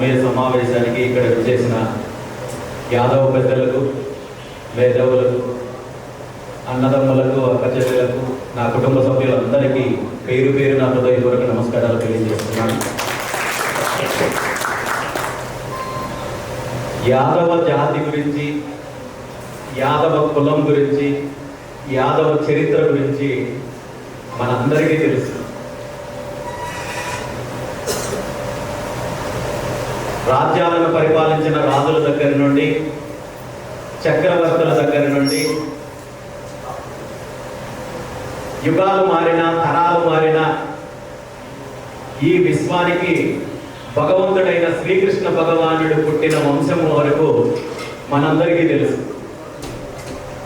ఆత్మీయ సమావేశానికి ఇక్కడ చేసిన యాదవ పెద్దలకు మేధావులకు అన్నదమ్ములకు అక్కచెల్లెలకు నా కుటుంబ సభ్యులందరికీ పేరు పేరు నా హృదయపూర్వక నమస్కారాలు తెలియజేస్తున్నాను. యాదవ జాతి గురించి యాదవ కులం గురించి యాదవ చరిత్ర గురించి మనందరికీ తెలుసు. రాజ్యాలను పరిపాలించిన రాజుల దగ్గర నుండి చక్రవర్తుల దగ్గర నుండి యుగాలు మారిన తరాలు మారిన ఈ విశ్వానికి భగవంతుడైన శ్రీకృష్ణ భగవానుడు పుట్టిన వంశం వరకు మనందరికీ తెలుసు.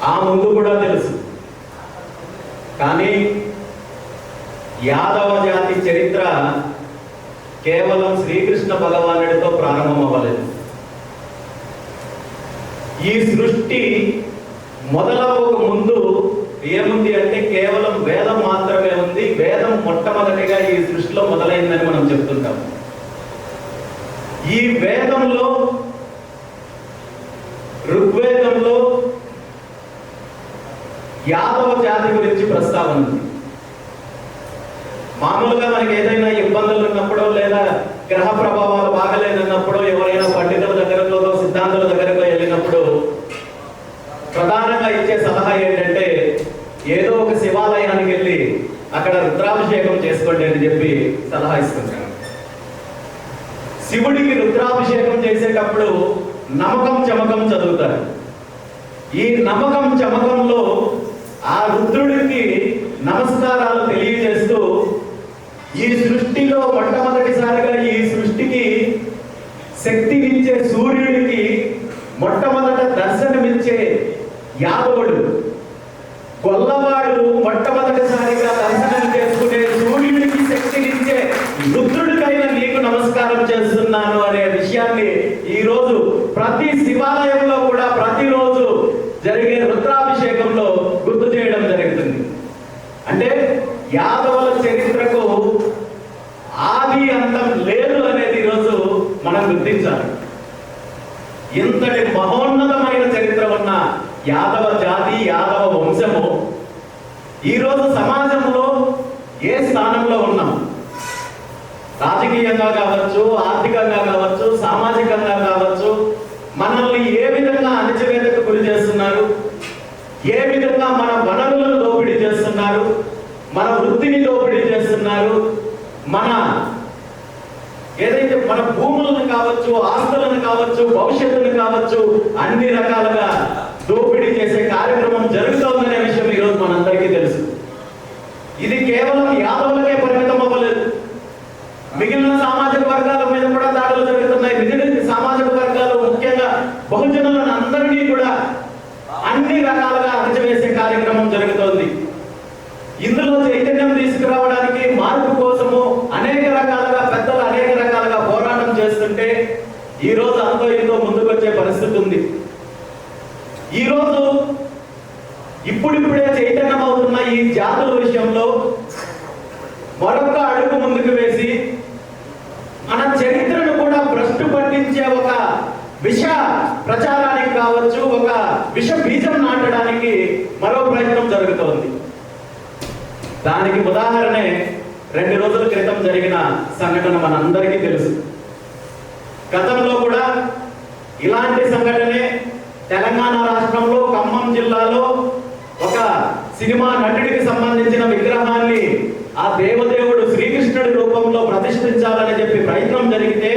ఆ ముందు కూడా తెలుసు. కానీ యాదవ జాతి చరిత్ర కేవలం శ్రీకృష్ణ భగవానుడితో ప్రారంభం అవ్వలేదు ఈ సృష్టి మొదలవక ముందు ఏముంది అంటే కేవలం వేదం మాత్రమే ఉంది. వేదం మొట్టమొదటిగా ఈ సృష్టిలో మొదలైందని మనం చెప్తుంటాం. ఈ వేదంలో ఋగ్వేదంలో యాదవ జాతి గురించి ప్రస్తావన ఉంది. మామూలుగా మనకి ఏదైనా గ్రహ ప్రభావాలు బాగలేదన్నప్పుడు ఎవరైనా పండితుల దగ్గరకో సిద్ధాంతుల దగ్గరకు వెళ్ళినప్పుడు ప్రధానంగా ఇచ్చే సలహా ఏంటంటే ఏదో ఒక శివాలయానికి వెళ్ళి అక్కడ రుద్రాభిషేకం చేసుకోండి అని చెప్పి సలహా ఇస్తుంటారు. శివుడికి రుద్రాభిషేకం చేసేటప్పుడు నమ్మకం చమకం చదువుతారు. ఈ నమ్మకం చమకంలో ఆ రుద్రుడికి నమస్కారాలు తెలియ ఈ సృష్టిలో మొట్టమొదటిసారిగా ఈ సృష్టికి శక్తినిచ్చే సూర్యుడికి మొట్టమొదట దర్శనమిచ్చే యాదవుడు. గొల్లవాడు మొట్టమొదటిసారిగా దర్శనం చేసుకునే సూర్యుడికి శక్తినిచ్చే రుద్రుడికైనా నీకు నమస్కారం చేస్తున్నాను అనే విషయాన్ని ఈ రోజు ప్రతి శివాలయంలో కూడా ప్రతిరోజు జరిగే రుద్రాభిషేకంలో గుర్తు చేయడం జరుగుతుంది అంటే యాదవుల చరిత్రకు ఆది అంతం లేదు అనేది ఈరోజు మనం గుర్తించాలి ఇంతటి మహోన్నతమైన చరిత్ర ఉన్న యాదవ జాతి యాదవ వంశము ఈరోజు సమాజంలో ఏ స్థానంలో ఉన్నాం? రాజకీయంగా కావచ్చు ఆర్థికంగా కావచ్చు సామాజికంగా కావచ్చు మనల్ని ఏ విధంగా అణచివేతకు గురి చేస్తున్నారు? ఏ విధంగా మన వనరులను దోపిడీ చేస్తున్నారు? మన వృత్తిని దోపిడీ చేస్తున్నారు మన ఏదైతే మన భూములను కావచ్చు ఆస్తులను కావచ్చు భవిష్యత్తును కావచ్చు అన్ని రకాలుగా దోపిడీ చేసే కార్యక్రమం జరుగుతోందనే విషయం ఈరోజు మనందరికీ తెలుసు. ఇది కేవలం యాదవులకే పరిమితం అవ్వలేదు. మిగిలిన సామాజిక వర్గాల మీద కూడా దాడులు జరుగుతున్నాయి. మిగిలిన సామాజిక వర్గాలు ముఖ్యంగా బహుజనులను అందరినీ కూడా అన్ని రకాలుగా అణచివేసే కార్యక్రమం జరుగుతోంది. ఇందులో చైతన్యం తీసుకురావడానికి మార్పు కోసం అనేక రకాలుగా పెద్దలు అనేక రకాలుగా పోరాటం చేస్తుంటే ఈ రోజు అంతో ఇంతో ముందుకొచ్చే పరిస్థితి ఉంది. ఈ రోజు ఇప్పుడిప్పుడే చైతన్యం అవుతున్న ఈ జాతుల విషయంలో మరొక అడుగు ముందుకు వేసి మన చరిత్రను కూడా భ్రష్టు పట్టించే ఒక విష ప్రచారానికి కావచ్చు ఒక విష బీజం నాటడానికి మరో ప్రయత్నం జరుగుతోంది. దానికి ఉదాహరణే రెండు రోజుల క్రితం జరిగిన సంఘటన మనందరికీ తెలుసు. గతంలో కూడా ఇలాంటి సంఘటనే తెలంగాణ రాష్ట్రంలో ఖమ్మం జిల్లాలో ఒక సినిమా నటుడికి సంబంధించిన విగ్రహాన్ని ఆ దేవదేవుడు శ్రీకృష్ణుడి రూపంలో ప్రతిష్ఠించాలని చెప్పి ప్రయత్నం జరిగితే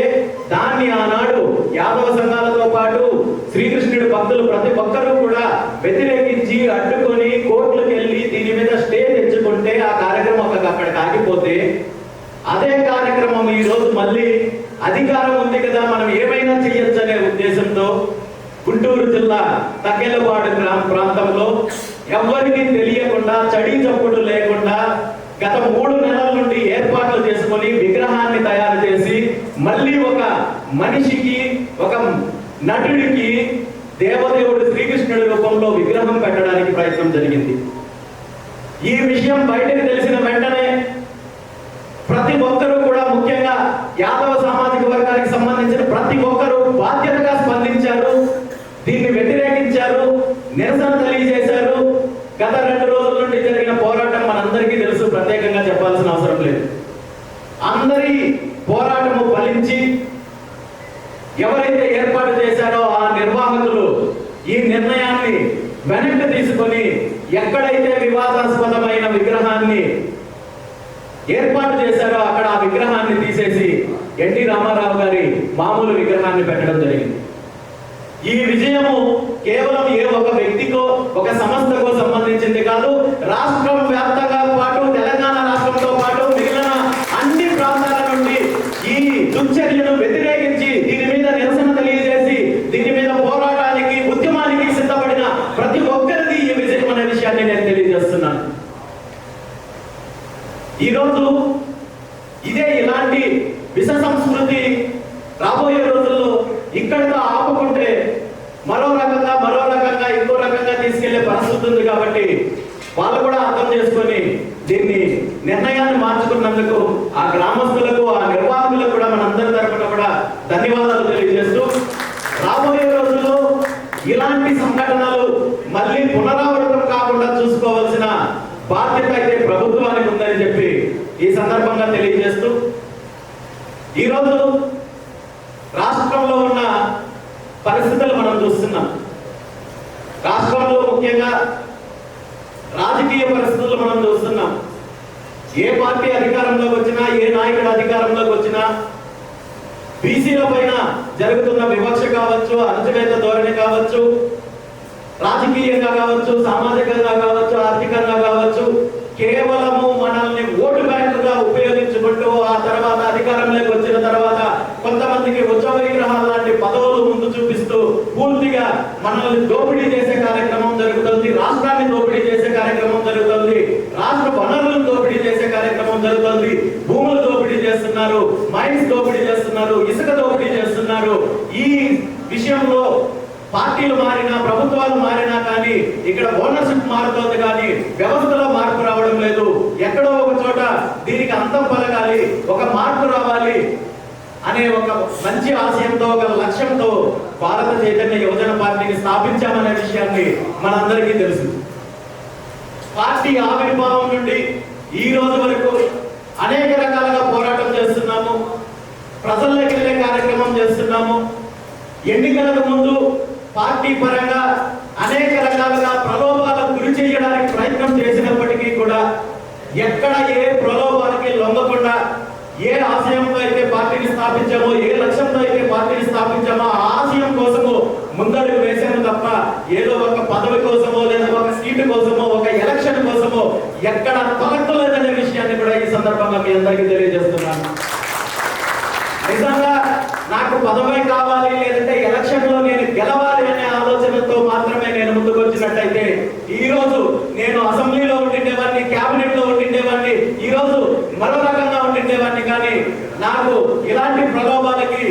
దాన్ని ఆనాడు యాదవ సంఘాలతో పాటు శ్రీకృష్ణుడి భక్తులు ప్రతి ఒక్కరూ కూడా వ్యతిరేకించి అడ్డుకొని కోర్టులకు వెళ్ళి దీని మీద స్టే తెచ్చుకుంటే ఆ కార్యక్రమం అక్కడికి ఆగిపోతే అదే కార్యక్రమం ఈ రోజు మళ్ళీ అధికారం ఉంది కదా మనం ఏమైనా చేయొచ్చు అనే ఉద్దేశంతో గుంటూరు జిల్లా తక్కెలవాడు గ్రామ ప్రాంతంలో ఎవ్వరికీ తెలియకుండా చడి చప్పుడు లేకుండా గత మూడు నెలల నుండి ఏర్పాట్లు చేసుకొని విగ్రహాన్ని తయారు చేసి మళ్ళీ ఒక మనిషికి ఒక నటుడికి దేవదేవుడు శ్రీకృష్ణుడి రూపంలో విగ్రహం పెట్టడానికి ప్రయత్నం జరిగింది. ఈ విషయం బయటకు తెలిసిన వెంటనే ప్రతి ఒక్కరూ కూడా ముఖ్యంగా యాదవ సామాజిక వర్గానికి సంబంధించిన ప్రతి ఒక్కరూ బాధ్యత స్పందించారు దీన్ని వ్యతిరేకించారు నిరసన తెలియజేశారు గత రెండు రోజుల నుండి జరిగిన పోరాటం మనందరికీ తెలుసు ప్రత్యేకంగా చెప్పాల్సిన అవసరం లేదు అందరి పోరాటము ఫలించి ఎవరైతే ఏర్పాటు చేశారో ఆ నిర్వాహకులు ఈ నిర్ణయాన్ని వెనక్కి తీసుకొని ఎక్కడైతే వివాదాస్పదమైన విగ్రహాన్ని ఏర్పాటు చేశారో అక్కడ ఆ విగ్రహాన్ని తీసేసి ఎన్టీ రామారావు గారి మామూలు విగ్రహాన్ని పెట్టడం జరిగింది. ఈ విజయము కేవలం ఏ ఒక వ్యక్తికో ఒక సంస్థకో సంబంధించింది కాదు రాష్ట్రం వ్యాప్తంగా పాటు తెలంగాణ రాష్ట్రంతో పాటు మిగిలిన అన్ని ప్రాంతాల నుండి ఈ దుశ్చర్యను వ్యతిరేకించి దీని మీద నిరసన తెలియజేసి దీని మీద పోరాటానికి ఉద్యమానికి సిద్ధపడిన ప్రతి ఒక్కరిది ఈ విజయం అనే విషయాన్ని నేను తెలియజేస్తున్నాను ఈరోజు ఇదే ఇలాంటి విష సంస్కృతి రాబోయే రోజుల్లో ఇక్కడితో ఆపుకుంటే మరో రకంగా మరో రకంగా ఇంకో రకంగా తీసుకెళ్ళే పరిస్థితి ఉంది కాబట్టి వాళ్ళు కూడా అర్థం చేసుకొని దీన్ని నిర్ణయాన్ని మార్చుకున్నందుకు ఆ గ్రామస్తులకు ఆ నిర్వాహకులకు కూడా మనందరి తరఫున కూడా ధన్యవాదాలు తెలియజేస్తూ రాబోయే రోజుల్లో ఇలాంటి సంఘటనలు మళ్ళీ పునరావృతం కాకుండా చూసుకోవాల్సిన బాధ్యత అయితే ప్రభుత్వానికి ఉందని చెప్పి ఈ సందర్భంగా తెలియజేస్తూ ఈరోజు రాష్ట్రంలో ఉన్న పరిస్థితులు మనం చూస్తున్నాం. రాష్ట్రంలో ముఖ్యంగా రాజకీయ పరిస్థితులు మనం చూస్తున్నాం ఏ పార్టీ అధికారంలోకి వచ్చినా ఏ నాయకుడు అధికారంలోకి వచ్చినా బీసీల పైన జరుగుతున్న వివక్ష కావచ్చు అణచివేత ధోరణి కావచ్చు రాజకీయంగా కావచ్చు సామాజికంగా కావచ్చు ఆర్థికంగా కావచ్చు కేవలము మనల్ని ఓటు బ్యాంకుగా ఉపయోగించుకుంటూ ఆ తర్వాత అధికారంలోకి వచ్చిన తర్వాత కొంతమందికి ఉత్సవ విగ్రహాలు లాంటి పదవులు ముందు చూపిస్తూ పూర్తిగా మనల్ని దోపిడీ చేసే కార్యక్రమం జరుగుతుంది రాష్ట్రాన్ని దోపిడీ చేసే కార్యక్రమం జరుగుతుంది రాష్ట్ర వనరులను దోపిడీ చేసే కార్యక్రమం జరుగుతుంది భూములు దోపిడీ చేస్తున్నారు మైన్స్ దోపిడీ చేస్తున్నారు ఇసుక దోపిడీ చేస్తున్నారు ఈ విషయంలో పార్టీలు మారినా ప్రభుత్వాలు మారినా కానీ ఇక్కడ ఓనర్షిప్ మారుతోంది కానీ వ్యవస్థలో మార్పు రావడం లేదు. ఎక్కడో ఒక చోట దీనికి అంతం పలకాలి ఒక మార్పు రావాలి అనే ఒక మంచి ఆశయంతో ఒక లక్ష్యంతో భారత చైతన్య యువజన పార్టీని స్థాపించామనే విషయాన్ని మనందరికీ తెలుసు. పార్టీ ఆవిర్భావం నుండి ఈ రోజు వరకు అనేక రకాలుగా పోరాటం చేస్తున్నాము. ప్రజల్లోకి వెళ్ళే కార్యక్రమం చేస్తున్నాము. ఎన్నికలకు ముందు పార్టీ పరంగా అనేక రకాలుగా ప్రలోభాలకు గురి చేయడానికి ప్రయత్నం చేసినప్పటికీ కూడా ఎక్కడ ఏ ప్రలోభానికి లొంగకుండా ఏ ఆశయంతో అయితే పార్టీని స్థాపించామో ఏ లక్ష్యంతో అయితే పార్టీని స్థాపించామో ఆ ఆశయం కోసము ముందడుగు వేసాము తప్ప ఏదో ఒక పదవి కోసమో లేదా ఒక సీటు కోసమో ఒక ఎలక్షన్ కోసమో ఎక్కడ తొలగలేదనే విషయాన్ని కూడా ఈ సందర్భంగా మీ అందరికీ తెలియజేస్తున్నాను. నిజంగా నాకు పదవి కావాలి లేదంటే ఎలక్షన్లో నేను గెలవాలి అనే ఆలోచనతో మాత్రమే నేను చూసినట్లయితే ఈ రోజు నేను అసెంబ్లీలో ఉండిండేవాడిని క్యాబినెట్లో ఉండిండేవాడిని ఈ రోజు మరో రకంగా ఉండిండేవాడిని కానీ నాకు ఇలాంటి ప్రలోభాలకి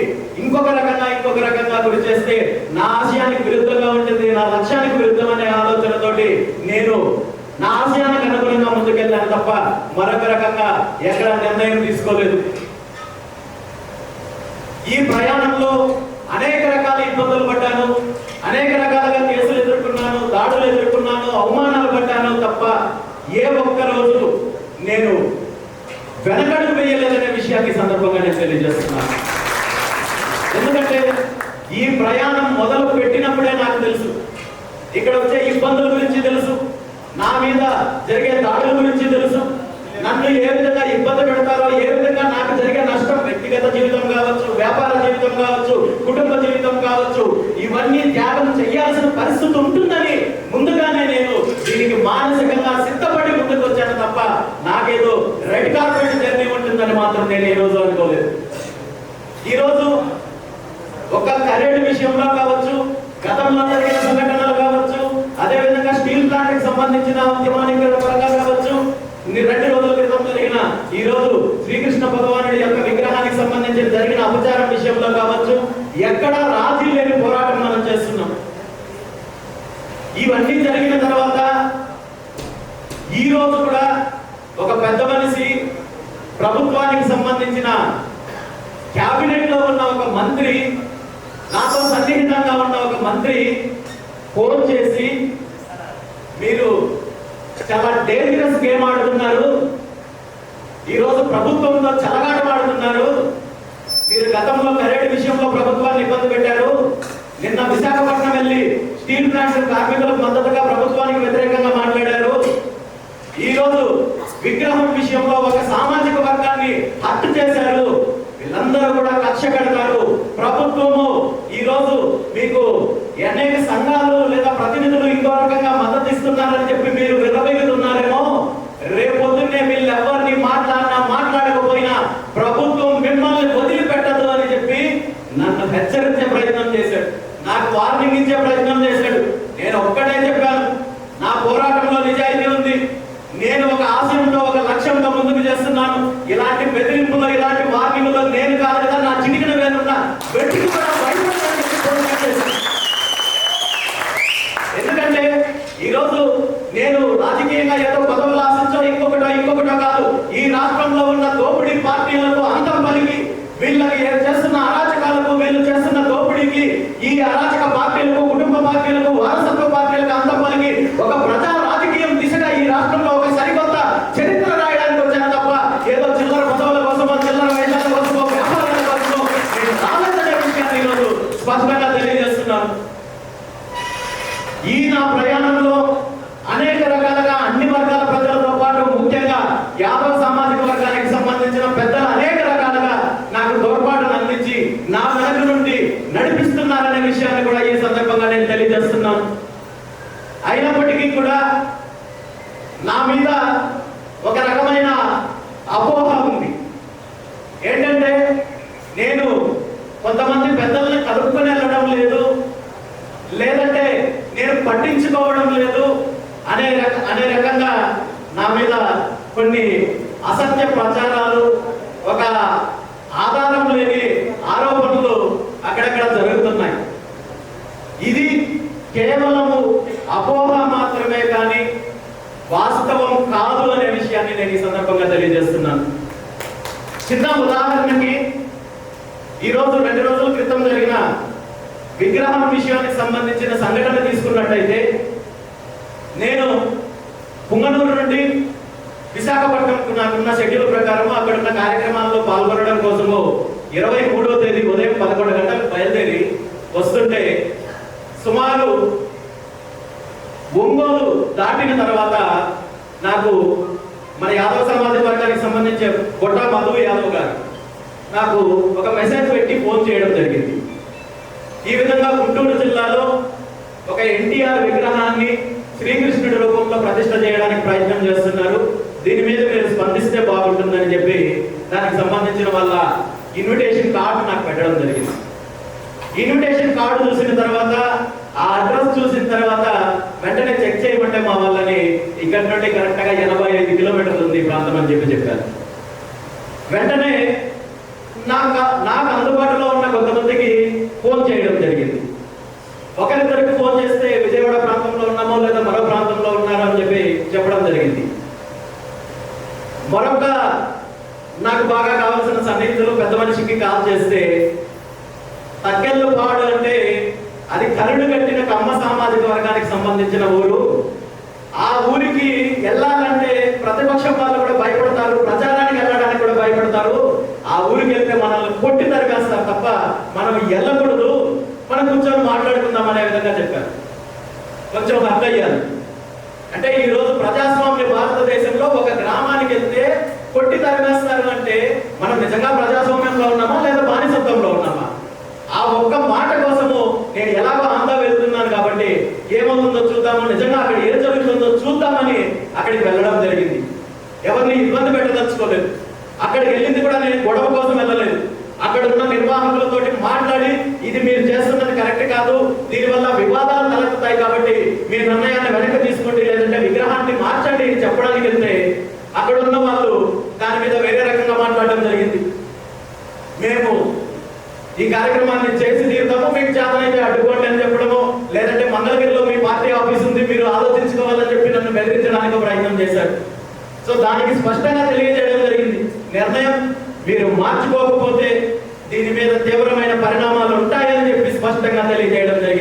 ఇంకొక రకంగా ఇంకొక రకంగా గురి చేస్తే నా ఆశయానికి విరుద్ధంగా ఉంటుంది నా లక్ష్యానికి విరుద్ధం అనే ఆలోచనతోటి నేను నా ఆశయానికి అనుగుణంగా ముందుకెళ్ళాను తప్ప మరొక రకంగా ఎక్కడ నిర్ణయం తీసుకోలేదు. ఈ ప్రయాణంలో అనేక రకాల ఇబ్బందులు పడ్డాను అనేక రకాలుగా కేసులు ఎదుర్కొన్నాను దాడులు ఎదుర్కొన్నాను అవమానాలు పడ్డాను తప్ప ఏ ఒక్క రోజు నేను వెనకడుగు వేయలేదనే విషయాన్ని ఈ సందర్భంగా నేను తెలియజేస్తున్నాను. ఎందుకంటే ఈ ప్రయాణం మొదలు పెట్టినప్పుడే నాకు తెలుసు. ఇక్కడ వచ్చే ఇబ్బందుల గురించి తెలుసు. నా మీద జరిగే దాడుల గురించి తెలుసు. నన్ను ఏ విధంగా ఇబ్బంది పెడతారో ఏ విధంగా నాకు జరిగే నష్టం వ్యక్తిగత జీవితం కావచ్చు వ్యాపార జీవితం కావచ్చు కుటుంబ జీవితం కావచ్చు ఇవన్నీ త్యాగం చేయాల్సిన పరిస్థితి ఉంటుందని ముందుగానే నేను దీనికి మానసిక సిద్ధపడి ముందుకు వచ్చాను తప్ప నాకేదో రెడ్ కార్పెట్ జర్నీ ఉంటుందని మాత్రం నేను ఈ రోజు అనుకోలేదు. ఈ రోజు ఒక కరేడు విషయంలో కావచ్చు గతంలో జరిగిన సంఘటనలు కావచ్చు అదే విధంగా స్టీల్ ప్లాంట్కి సంబంధించిన ఉద్యమానికి పరంగా కావచ్చు రెండు రోజుల క్రితం జరిగిన ఈ రోజు శ్రీకృష్ణ భగవానుడి యొక్క విగ్రహానికి సంబంధించి జరిగిన అపచారం విషయంలో కావచ్చు ఎక్కడ రాజీ లేని పోరాటం మనం చేస్తున్నాం. ఇవన్నీ జరిగిన తర్వాత ఈ రోజు కూడా ఒక పెద్ద మనిషి ప్రభుత్వానికి సంబంధించిన క్యాబినెట్లో ఉన్న ఒక మంత్రి నాతో సన్నిహితంగా ఉన్న ఒక మంత్రి ఫోన్ చేసి మీరు చాలా డేంజరస్ గేమ్ ఆడుతున్నారు. ఈరోజు ప్రభుత్వంలో చెలగాటం ఆడుతున్నారు. మీరు గతంలో కరెంట్ విషయంలో ప్రభుత్వాన్ని ఇబ్బంది పెట్టారు. నిన్న విశాఖపట్నం వెళ్ళి స్టీల్ ప్లాంట్ కార్మికులకు మద్దతుగా ప్రభుత్వానికి వ్యతిరేకంగా మాట్లాడారు. ఈరోజు విగ్రహం విషయంలో ఒక సామాజిక వర్గాన్ని హత్య చేశారు. వీళ్ళందరూ కూడా కక్ష కడతారు. ప్రభుత్వము ఈ రోజు మీకు అనేక సంఘాలు లేదా ప్రతినిధులు ఇంకో రకంగా మద్దతు ఇస్తున్నారని చెప్పి మీరు విర్రవీగుతున్నారేమో రేపొద్దున్నే వీళ్ళు ఎవరిని మాట్లాడినా మాట్లాడకపోయినా ప్రభుత్వం మిమ్మల్ని వదిలిపెట్టదు అని చెప్పి నన్ను హెచ్చరించే ప్రయత్నం చేశాడు నాకు వార్నింగ్ ఇచ్చే ప్రయత్నం చేశాడు నేను ఒక్కటే చెప్పాను నా పోరాటంలో నిజాయితీ ఉంది నేను ఒక ఆశయంతో ఒక లక్ష్యంతో ముందుకు చేస్తున్నాను ఇలాంటి బెదిరింపులో ఇలాంటి వార్నింగ్లో నేను కాదు కదా నా చిటికిన వేరున్న వెంటికి కూడా భయపడతానని చెప్పి పోరాటం చేశాను. ఎందుకంటే ఈరోజు నేను రాజకీయంగా ఏదో పదవులు ఆశించో ఇంకొకటో ఇంకొకటో కాదు ఈ రాష్ట్రంలో ఉన్న దోపిడీ పార్టీలకు అంతం పలికి వీళ్ళకి ఏ- చేస్తున్న అరాచకాలకు వీళ్ళు చేస్తున్న దోపిడీకి ఈ అరాచక పార్టీలకు కుటుంబ పార్టీలకు వారసత్వ కొన్ని నాకున్న షెడ్యూల్ ప్రకారం అక్కడ ఉన్న కార్యక్రమాల్లో పాల్గొనడం కోసము ఇరవై మూడో తేదీ ఉదయం పదకొండు గంటలకు బయలుదేరి వస్తుంటే సుమారు ఒంగోలు దాటిన తర్వాత నాకు మన యాదవ సమాజ వర్గానికి సంబంధించిన గొడ్డ మధు యాదవ్ గారు నాకు ఒక మెసేజ్ పెట్టి ఫోన్ చేయడం జరిగింది. ఈ విధంగా గుంటూరు జిల్లాలో ఒక ఎన్టీఆర్ విగ్రహాన్ని శ్రీకృష్ణుడి రూపంలో ప్రతిష్ట చేయడానికి ప్రయత్నం చేస్తున్నారు. దీని మీద మీరు స్పందిస్తే బాగుంటుందని చెప్పి దానికి సంబంధించిన వాళ్ళ ఇన్విటేషన్ కార్డు నాకు పెట్టడం జరిగింది. ఇన్విటేషన్ కార్డు చూసిన తర్వాత ఆ అడ్రస్ చూసిన తర్వాత వెంటనే చెక్ చేయమంటే మా వాళ్ళని ఇక్కడ నుండి కరెక్ట్గా ఎనభై ఐదు కిలోమీటర్లు ఉంది ప్రాంతం అని చెప్పి చెప్పారు. వెంటనే నాకు నాకు అందుబాటులో ఉన్న కొంతమందికి ఫోన్ చేయడం జరిగింది. ఒకరిద్దరికి ఫోన్ చేస్తే విజయవాడ ప్రాంతంలో ఉన్నామో లేదా మరో ప్రాంతంలో ఉన్నారో అని చెప్పి చెప్పడం జరిగింది మరొక నాకు బాగా కావాల్సిన సన్నిహితులు పెద్ద మనిషికి కాల్ చేస్తే తక్కెళ్ళు పాడు అంటే అది కరుడు కట్టిన కమ్మ సామాజిక వర్గానికి సంబంధించిన ఊరు. ఆ ఊరికి వెళ్ళాలంటే ప్రతిపక్షం వాళ్ళు కూడా భయపడతారు ప్రచారానికి వెళ్ళడానికి కూడా భయపడతారు. ఆ ఊరికి వెళ్తే మనల్ని కొట్టి తరిగేస్తారు తప్ప మనం వెళ్ళకూడదు. మనం కూర్చొని మాట్లాడుకుందాం అనే విధంగా చెప్పారు. కొంచెం హర్ట్ అయ్యారు. అంటే ఈరోజు ప్రజాస్వామ్య భారతదేశంలో ఒక గ్రామానికి వెళ్తే కొట్టి తరిమేస్తారు అంటే మనం నిజంగా ప్రజాస్వామ్యంలో ఉన్నామా లేదా బానిసత్వంలో ఉన్నామా? ఆ ఒక్క మాట కోసము నేను ఎలాగో ఆంధ్ర వెళ్తున్నాను కాబట్టి ఏమవుతుందో చూద్దాము. నిజంగా అక్కడ ఏం జరుగుతుందో చూద్దామని అక్కడికి వెళ్ళడం జరిగింది. ఎవరిని ఇబ్బంది పెట్టదలుచుకోలేదు. అక్కడికి వెళ్ళింది కూడా నేను గొడవ కోసం వెళ్ళలేదు. అక్కడ ఉన్న నిర్వాహకులతోటి మాట్లాడి ఇది మీరు చేస్తున్నది కరెక్ట్ కాదు. దీనివల్ల వివాదాలు తలెత్తుతాయి కాబట్టి మీ నిర్ణయాన్ని వెనక్కి తీసుకోండి. లేదంటే విగ్రహాన్ని మార్చండి చెప్పడానికి వెళ్తే అక్కడ ఉన్న వాళ్ళు దాని మీద వేరే రకంగా మాట్లాడడం జరిగింది. మేము ఈ కార్యక్రమాన్ని చేసి తీరుతాము మీకు చేతనైతే అడ్డుకోండి అని చెప్పడము లేదంటే మంగళగిరిలో మీ పార్టీ ఆఫీస్ ఉంది మీరు ఆలోచించుకోవాలని చెప్పి నన్ను బెదిరించడానికి ప్రయత్నం చేశారు. సో దానికి స్పష్టంగా తెలియజేయడం జరిగింది. నిర్ణయం మీరు మార్చుకోకపోతే దీని మీద తీవ్రమైన పరిణామాలు ఉంటాయని చెప్పి స్పష్టంగా తెలియజేయడం జరిగింది.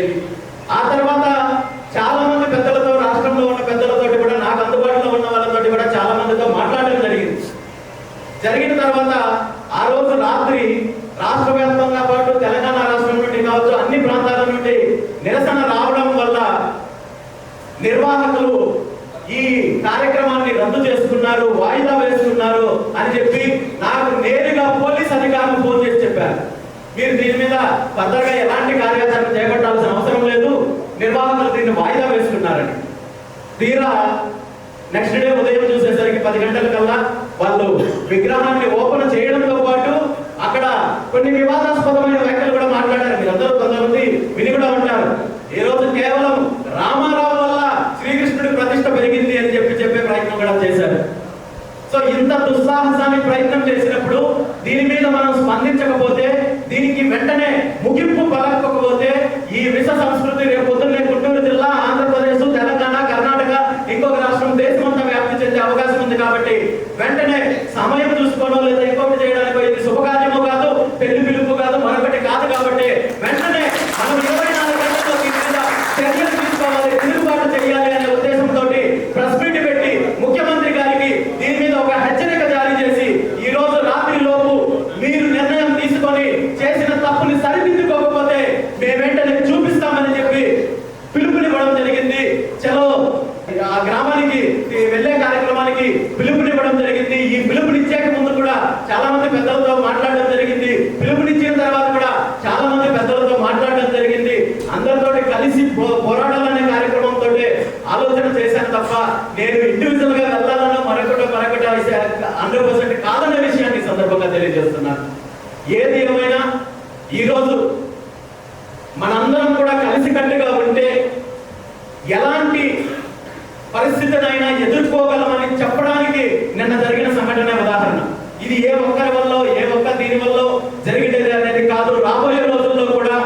పరిస్థితినైనా ఎదుర్కోగలమని చెప్పడానికి నిన్న జరిగిన సంఘటన ఉదాహరణ. ఇది ఏ ఒక్కరి వల్ల ఏ ఒక్క దీని వల్ల జరిగేది అనేది కాదు. రాబోయే రోజుల్లో కూడా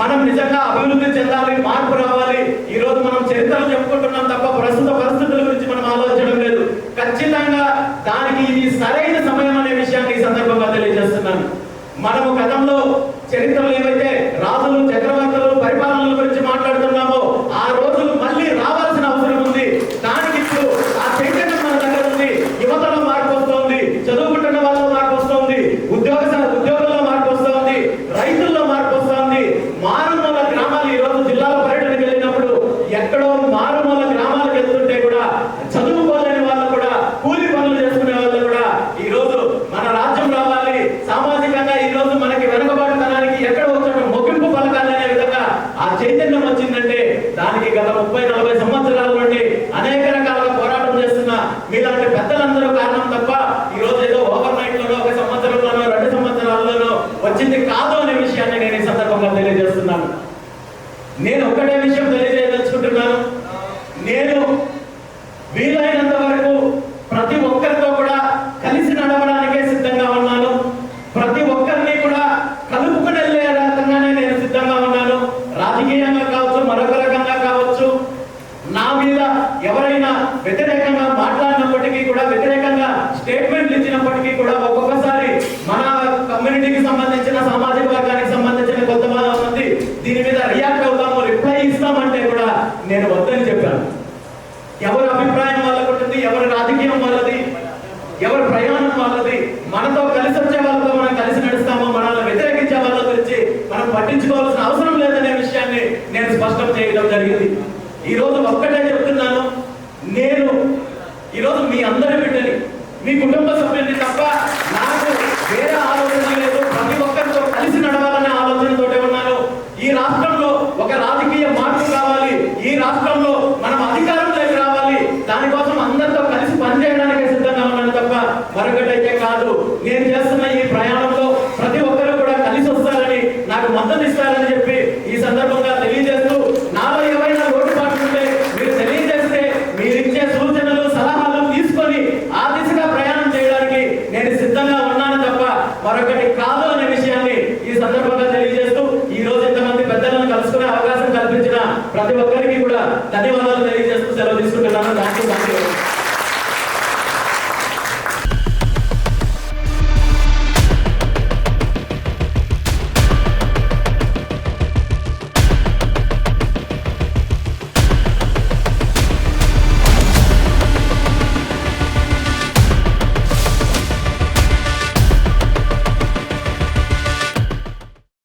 మనం నిజంగా అభివృద్ధి చెందాలి మార్పు రావాలి. ఈ రోజు మనం చరిత్రలు చెప్పుకుంటున్నాం తప్ప ప్రస్తుత పరిస్థితుల గురించి మనం ఆలోచించడం లేదు. ఖచ్చితంగా దానికి ఇది సరైన సమయం అనే విషయాన్ని ఈ సందర్భంగా తెలియజేస్తున్నాను. మనము గతంలో చరిత్ర పట్టించుకోవాల్సిన అవసరం లేదనే విషయాన్ని నేను స్పష్టం చేయడం జరిగింది. ఈ రోజు ఒక్కటే చెప్తున్నాను Tadi.